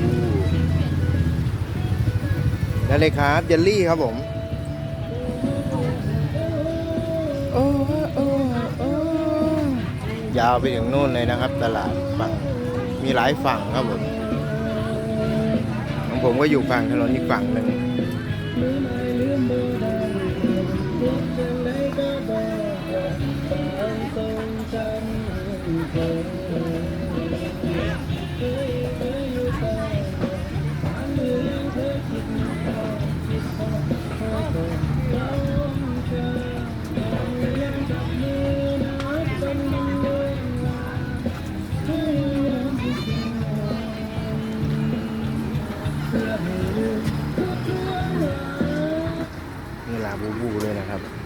ยูได้เลยครับเยลลี่ครับผมยาวไปถึงนู่นเลยนะครับ ตลาดฝั่งมีหลายฝั่งครับผมของผมก็อยู่ฝั่งถนนอีกฝั่งหนึ่ง นี่ลาบูบูด้ยนะครับ